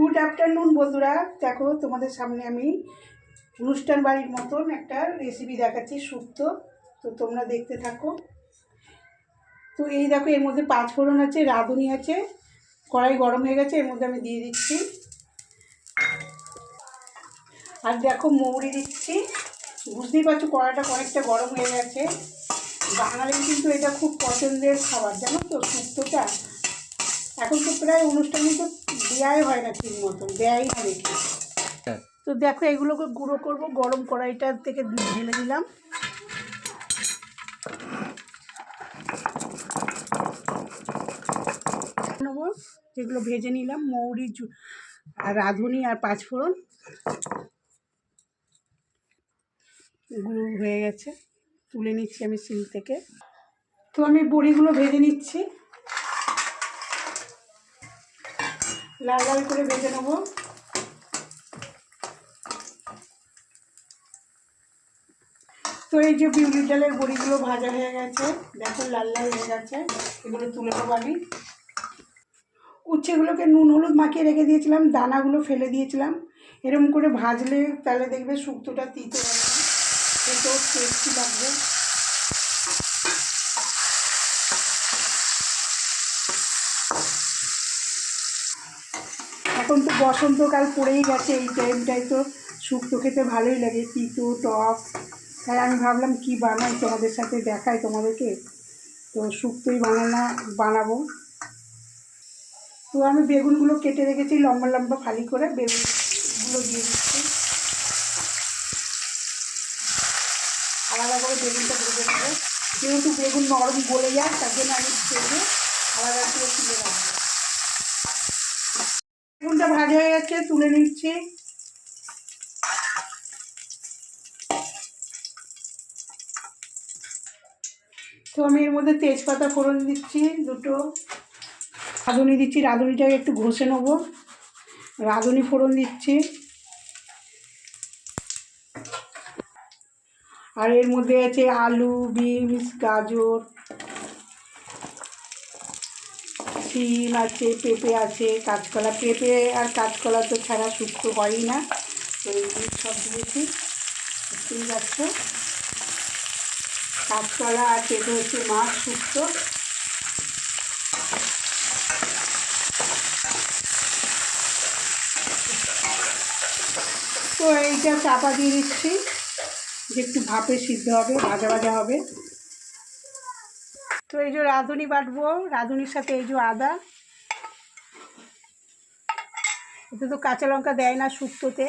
Good afternoon বন্ধুরা। দেখো তোমাদের সামনে আমি অনুষ্ঠান বাড়ির মতন একটা রেসিপি দেখাচ্ছি শুক্তো তো তোমরা দেখতে থাকো। তো এই দেখো, এর মধ্যে পাঁচ ফোড়ন আছে, রাঁধুনি আছে, কড়াই গরম হয়ে গেছে, এর মধ্যে আমি দিয়ে দিচ্ছি। আর দেখো মৌরি দিচ্ছি। বুঝতেই পারছ কড়াইটা অনেকটা গরম হয়ে গেছে। বাঙালির কিন্তু এটা খুব পছন্দের খাবার, জানো তো শুক্তোটা এখন তো প্রায় অনুষ্ঠানে তো দেয়াই হয় না ঠিক মতন দেয়াই না। দেখি তো দেখো এগুলোকে গুঁড়ো করব গরম কড়াইটার থেকে ঢেলে দিলাম। নেব যেগুলো ভেজে নিলাম মৌরি আর রাঁধুনি আর পাঁচফোড়ন। গুঁড়ো হয়ে গেছে তুলে নিচ্ছি আমি সিল থেকে। তো আমি বড়িগুলো ভেজে নিচ্ছি। লাল লাল করে ভেজে নেব। তো এই যে বিউলির ডালের বড়িগুলো ভাজা হয়ে গেছে, দেখো লাল লাল হয়ে গেছে, এগুলো তুলে নেব আমি। উচ্ছেগুলোকে নুন, হলুদ মাখিয়ে রেখে দিয়েছিলাম, দানাগুলো ফেলে দিয়েছিলাম। এরকম করে ভাজলে তাহলে দেখবে শুক্তোটা তিতে হবে খেতেও টেস্টি লাগবে। এখন তো বসন্তকাল পড়েই গেছে, এই টাইমটায় তো শুক্তো খেতে ভালোই লাগে, তিতো, টক। তাই আমি ভাবলাম কি বানাই তোমাদের সাথে, দেখাই তোমাদেরকে। তো শুক্তোই বানানা, বানাবো। তো আমি বেগুনগুলো কেটে রেখেছি লম্বা লম্বা ফালি করে বেগুনগুলো দিয়ে দিচ্ছি। আলাদা করে বেগুনটা ভেজে নেব। যেহেতু বেগুন নরম গলে যায়, তার জন্য আমি ভেজে আলাদা করে তুলে রাখব বেগুনটা ভাজা হয়ে গেছে তুলে নিচ্ছি। তো আমি এর মধ্যে তেজপাতা ফোড়ন দিচ্ছি, দুটো। রাঁধুনি দিচ্ছি, রাঁধুনিটাকে একটু ঘষে নেব। রাঁধুনি ফোড়ন দিচ্ছি। আর এর মধ্যে আছে আলু, বিনস, গাজর। শিম আছে, পেঁপে আছে, কাঁচকলা, পেঁপে আর কাঁচকলা তো ছাড়া শুক্তো হয়ই না। তো এইগুলো সব দিয়েছি বুঝতেই পারছ কাঁচকলা আর পেঁপে হচ্ছে মাছ শুক্তো। তো এইটা চাপা দিয়ে দিচ্ছি, যে একটু ভাপে সিদ্ধ হবে, ভাজা ভাজা হবে। তো এই যে রাঁধুনি বাটবো, রাঁধুনির সাথে এই যে আদা। এতে তো কাঁচা লঙ্কা দেয় না শুক্তোতে।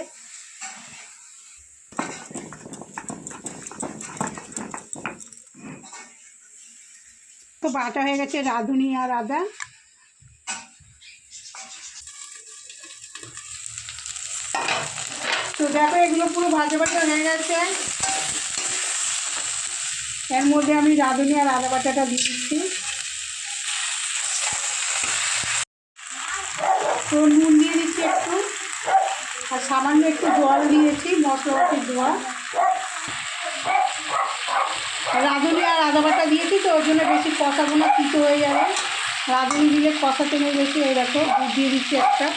তো বাটা হয়ে গেছে রাঁধুনি আর আদা। তো দেখো এগুলো পুরো ভাজা ভাজা হয়ে গেছে। এর মধ্যে আমি রাঁধুনি আর আদা বাটাটা দিয়ে দিচ্ছি। তো নুন দিয়ে দিচ্ছি একটু। আর সামান্য একটু জল দিয়েছি, মশলাপাতি ধোয়া রাঁধুনি আর আদা বাটা দিয়েছি তো, ওর জন্য বেশি কষাবো না, তিতো হয়ে যাবে। রাঁধুনি দিলে কষাতে নেই বেশি, এই দেখো, দুধ দিয়ে দিচ্ছি একটা।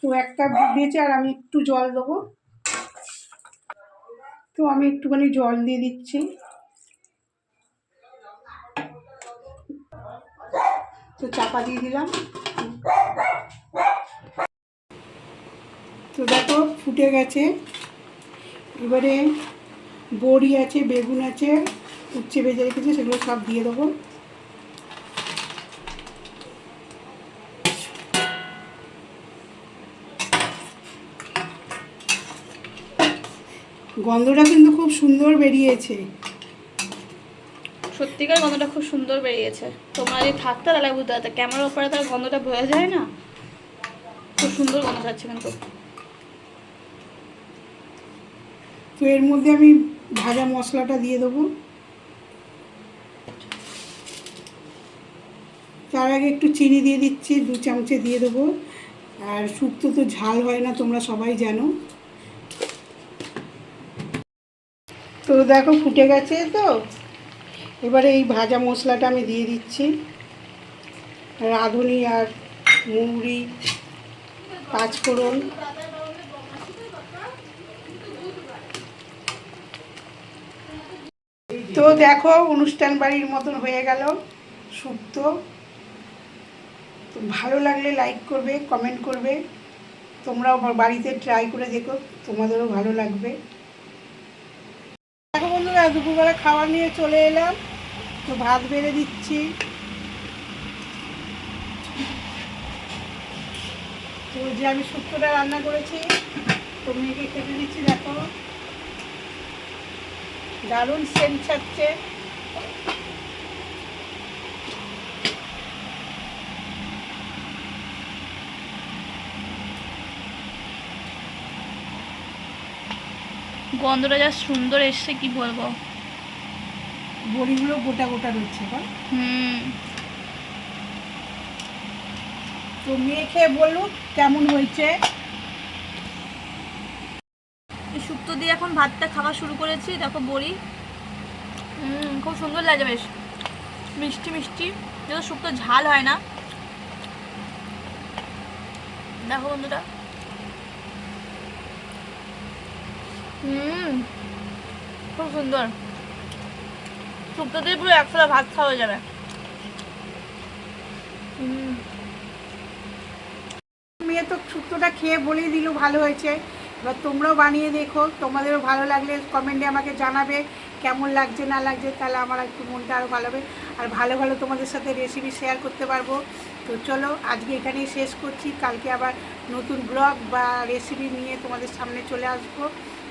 তো একটা দুধ দিয়েছি আর আমি একটু জল দেবো। তো আমি একটুখানি জল দিয়ে দিচ্ছি। তো চাপা দিয়ে দিলাম। তো দেখো ফুটে গেছে। এবারে বড়ি আছে, বেগুন আছে, উচ্ছে ভেজে রেখেছে, সেগুলো সব দিয়ে দেবো। গন্ধটা কিন্তু খুব সুন্দর বেরিয়েছে। সত্যিকার গন্ধটা খুব সুন্দর বেরিয়েছে। তোমরা যদি থাকতে তাহলে বুঝতে পারতে ক্যামেরার উপরে তার গন্ধটা বোঝা যায় না? খুব সুন্দর গন্ধ যাচ্ছে কিন্তু। তো এর মধ্যে আমি ভাজা মশলাটা দিয়ে দেবো। তার আগে একটু চিনি দিয়ে দিচ্ছি দু চামচে দিয়ে দেবো। আর শুক্তো তো ঝাল হয় না তোমরা সবাই জানো তো দেখো, ফুটে গেছে তো। এবারে এই ভাজা মশলাটা আমি দিয়ে দিচ্ছি। রাঁধুনি আর মৌরি পাঁচফোড়ন। তো দেখো, অনুষ্ঠান বাড়ির মতন হয়ে গেল শুক্তো তো ভালো লাগলে লাইক করবে কমেন্ট করবে। তোমরাও বাড়িতে ট্রাই করে দেখো, তোমাদেরও ভালো লাগবে। দুপুরবেলা খাবার নিয়ে চলে এলাম। তো ভাত বেড়ে দিচ্ছি। তো যে আমি শুক্তটা রান্না করেছি, তো মেয়েকে খেতে দিচ্ছি, দেখো। দারুণ সেন্ট ছাড়ছে গন্ধটা যা সুন্দর এসছে কি বলব? বড়িগুলো গোটা গোটা রয়েছে বল। হুম। তো মেয়ে খেয়ে বলল কেমন হয়েছে? এই শুক্তো দিয়ে এখন ভাতটা খাওয়া শুরু করেছি দেখো বড়ি। হুম। খুব সুন্দর লাগে বেশ। মিষ্টি মিষ্টি। যেহেতু শুক্তো ঝাল হয় না। দেখো বন্ধুরা। হুম, খুব সুন্দর। শুক্তো দিয়ে পুরো একসাথে ভাত খাওয়া যাবে। মেয়ে তো শুক্তোটা খেয়ে বলেই দিল, ভালো হয়েছে। এবার তোমরাও বানিয়ে দেখো, তোমাদেরও ভালো লাগলে কমেন্টে আমাকে জানাবে, কেমন লাগছে, না লাগছে, তাহলে আমার একটু মনটা আরও ভালো হবে। আর ভালো ভালো তোমাদের সাথে রেসিপি শেয়ার করতে পারব। তো চলো, আজকে এখানেই শেষ করছি। কালকে আবার নতুন ব্লগ বা রেসিপি নিয়ে তোমাদের সামনে চলে আসব।